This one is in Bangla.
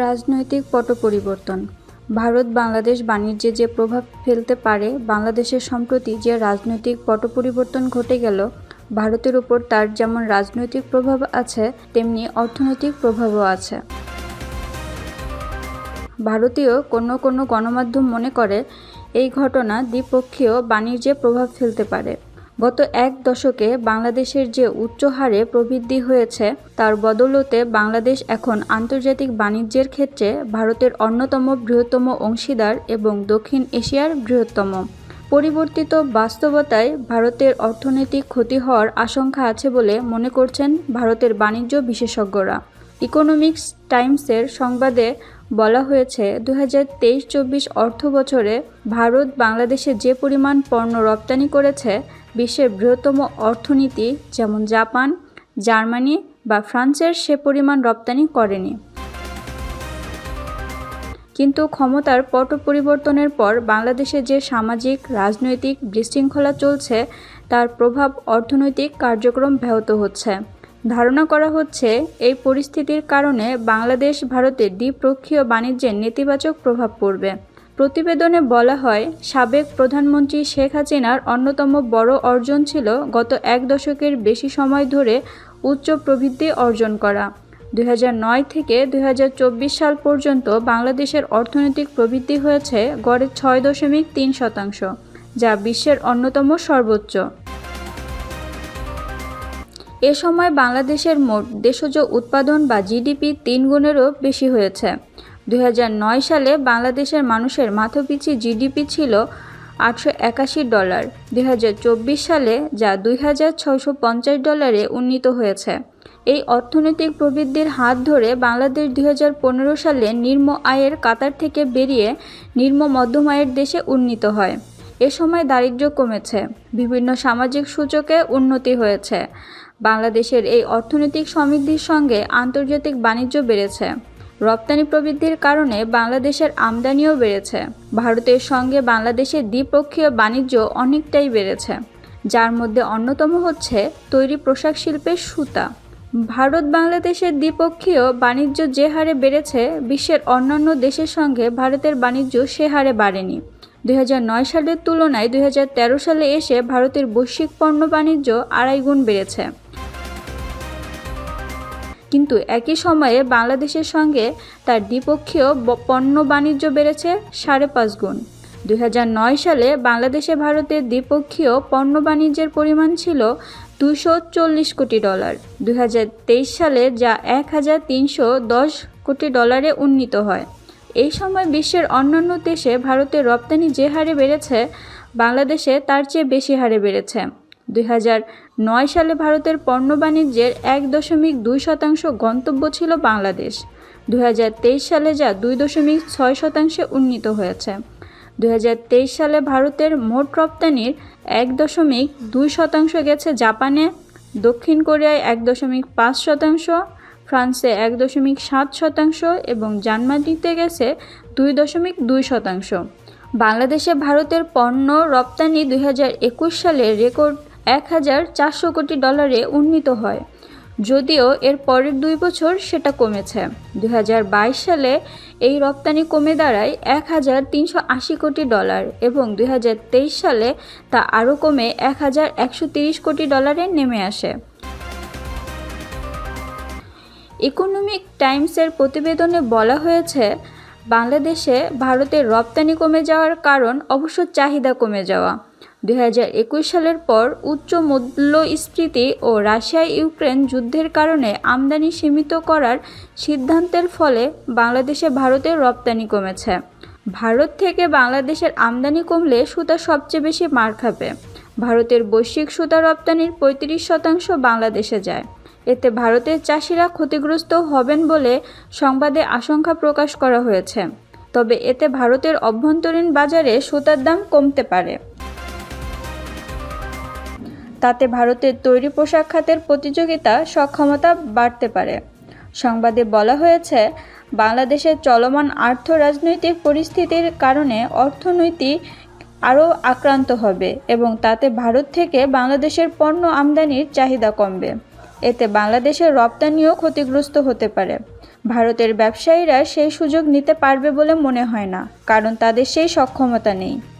রাজনৈতিক পট পরিবর্তন ভারত বাংলাদেশ বাণিজ্যে যে প্রভাব ফেলতে পারে, বাংলাদেশের সম্প্রতি যে রাজনৈতিক পট পরিবর্তন ঘটে গেল, ভারতের উপর তার যেমন রাজনৈতিক প্রভাব আছে, তেমনি অর্থনৈতিক প্রভাবও আছে। ভারতীয় কোনো কোনো গণমাধ্যম মনে করে, এই ঘটনা দ্বিপক্ষীয় বাণিজ্যে প্রভাব ফেলতে পারে। গত এক দশকে বাংলাদেশের যে উচ্চ হারে প্রবৃদ্ধি হয়েছে, তার বদৌলতে বাংলাদেশ এখন আন্তর্জাতিক বাণিজ্যের ক্ষেত্রে ভারতের অন্যতম বৃহত্তম অংশীদার এবং দক্ষিণ এশিয়ার বৃহত্তম। পরিবর্তিত বাস্তবতায় ভারতের অর্থনৈতিক ক্ষতি হওয়ার আশঙ্কা আছে বলে মনে করছেন ভারতের বাণিজ্য বিশেষজ্ঞরা। ইকোনমিক্স টাইমসের সংবাদে বলা হয়েছে দু হাজার তেইশ চব্বিশ অর্থ বছরে ভারত বাংলাদেশে যে পরিমাণ পণ্য রপ্তানি করেছে বিশ্বের বৃহত্তম অর্থনীতি যেমন জাপান, জার্মানি বা ফ্রান্সের সে পরিমাণ রপ্তানি করেনি। কিন্তু ক্ষমতার পট পরিবর্তনের পর বাংলাদেশে যে সামাজিক, রাজনৈতিক বিশৃঙ্খলা চলছে, তার প্রভাব অর্থনৈতিক কার্যক্রম ব্যাহত হচ্ছে। ধারণা করা হচ্ছে, এই পরিস্থিতির কারণে বাংলাদেশ ভারতের দ্বিপক্ষীয় বাণিজ্যের নেতিবাচক প্রভাব পড়বে। প্রতিবেদনে বলা হয়, সাবেক প্রধানমন্ত্রী শেখ হাসিনার অন্যতম বড় অর্জন ছিল গত এক দশকের বেশি সময় ধরে উচ্চ প্রবৃদ্ধি অর্জন করা। দুই হাজার নয় থেকে দু হাজার চব্বিশ সাল পর্যন্ত বাংলাদেশের অর্থনৈতিক প্রবৃদ্ধি হয়েছে গড়ে ছয় দশমিক তিন শতাংশ, যা বিশ্বের অন্যতম সর্বোচ্চ। এ সময় বাংলাদেশের মোট দেশজ উৎপাদন বা জিডিপি তিন গুণেরও বেশি হয়েছে। দুই হাজার নয় সালে বাংলাদেশের মানুষের মাথাপিছু জিডিপি ছিল আটশো একাশি ডলার। দুই হাজার চব্বিশ সালে যা দুই ডলারে উন্নীত হয়েছে। এই অর্থনৈতিক প্রবৃদ্ধির হাত ধরে বাংলাদেশ দুই হাজার পনেরো সালে নিম্ন আয়ের কাতার থেকে বেরিয়ে নিম্ন মধ্যম আয়ের দেশে উন্নীত হয়। এ সময় দারিদ্র্য কমেছে, বিভিন্ন সামাজিক সূচকে উন্নতি হয়েছে। বাংলাদেশের এই অর্থনৈতিক সমৃদ্ধির সঙ্গে আন্তর্জাতিক বাণিজ্য বেড়েছে। রপ্তানি প্রবৃদ্ধির কারণে বাংলাদেশের আমদানিও বেড়েছে। ভারতের সঙ্গে বাংলাদেশের দ্বিপক্ষীয় বাণিজ্য অনেকটাই বেড়েছে, যার মধ্যে অন্যতম হচ্ছে তৈরি পোশাক শিল্পের সুতা। ভারত বাংলাদেশের দ্বিপক্ষীয় বাণিজ্য যে হারে বেড়েছে, বিশ্বের অন্যান্য দেশের সঙ্গে ভারতের বাণিজ্য সে হারে বাড়েনি। দুই হাজার নয় সালের তুলনায় দুই হাজার তেরো সালে এসে ভারতের বৈশ্বিক পণ্য বাণিজ্য আড়াই গুণ বেড়েছে। কিন্তু একই সময়ে বাংলাদেশের সঙ্গে তার দ্বিপক্ষীয় পণ্য বাণিজ্য বেড়েছে সাড়ে পাঁচ গুণ। দুই হাজার নয় সালে বাংলাদেশে ভারতের দ্বিপক্ষীয় পণ্য বাণিজ্যের পরিমাণ ছিল দুশো কোটি ডলার। দুই হাজার তেইশ সালে যা এক হাজার তিনশো দশ কোটি ডলারে উন্নীত হয়। এই সময় বিশ্বের অন্যান্য দেশে ভারতের রপ্তানি যে হারে বেড়েছে, বাংলাদেশে তার চেয়ে বেশি হারে বেড়েছে। দুই সালে ভারতের পণ্য বাণিজ্যের এক দশমিক দুই শতাংশ গন্তব্য ছিল বাংলাদেশ। দু হাজার তেইশ সালে যা দুই দশমিক ছয় শতাংশে উন্নীত হয়েছে। দুই হাজার তেইশ সালে ভারতের মোট রপ্তানির এক দশমিক দুই শতাংশ গেছে জাপানে, দক্ষিণ কোরিয়ায় এক দশমিক পাঁচ শতাংশ, ফ্রান্সে এক দশমিক সাত শতাংশ এবং জার্মানিতে গেছে দুই দশমিক দুই শতাংশ। বাংলাদেশে ভারতের পণ্য রপ্তানি দুই হাজার একুশ সালে রেকর্ড এক হাজার চারশো কোটি ডলারে উন্নীত হয়। যদিও এর পরের দুই বছর সেটা কমেছে। দু হাজার বাইশ সালে এই রপ্তানি কমে দাঁড়ায় এক হাজার তিনশো আশি কোটি ডলার এবং দু হাজার তেইশ সালে তা আরও কমে এক হাজার একশো তিরিশ কোটি ডলারে নেমে আসে। ইকোনমিক টাইমসের প্রতিবেদনে বলা হয়েছে, বাংলাদেশে ভারতের রপ্তানি কমে যাওয়ার কারণ অবশ্য চাহিদা কমে যাওয়া। দু হাজার একুশ সালের পর উচ্চ মূল্যস্ফীতি ও রাশিয়া ইউক্রেন যুদ্ধের কারণে আমদানি সীমিত করার সিদ্ধান্তের ফলে বাংলাদেশে ভারতের রপ্তানি কমেছে। ভারত থেকে বাংলাদেশের আমদানি কমলে সুতা সবচেয়ে বেশি মার খাবে। ভারতের বৈশ্বিক সুতা রপ্তানির পঁয়ত্রিশ শতাংশ বাংলাদেশে যায়। এতে ভারতের চাষিরা ক্ষতিগ্রস্ত হবেন বলে সংবাদে আশঙ্কা প্রকাশ করা হয়েছে। তবে এতে ভারতের অভ্যন্তরীণ বাজারে সুতার দাম কমতে পারে। তাতে ভারতের তৈরি পোশাক খাতের প্রতিযোগিতা সক্ষমতা বাড়তে পারে। সংবাদে বলা হয়েছে, বাংলাদেশের চলমান আর্থ রাজনৈতিক পরিস্থিতির কারণে অর্থনৈতিক আরও আক্রান্ত হবে এবং তাতে ভারত থেকে বাংলাদেশের পণ্য আমদানির চাহিদা কমবে। এতে বাংলাদেশের রপ্তানিও ক্ষতিগ্রস্ত হতে পারে। ভারতের ব্যবসায়ীরা সেই সুযোগ নিতে পারবে বলে মনে হয় না, কারণ তাদের সেই সক্ষমতা নেই।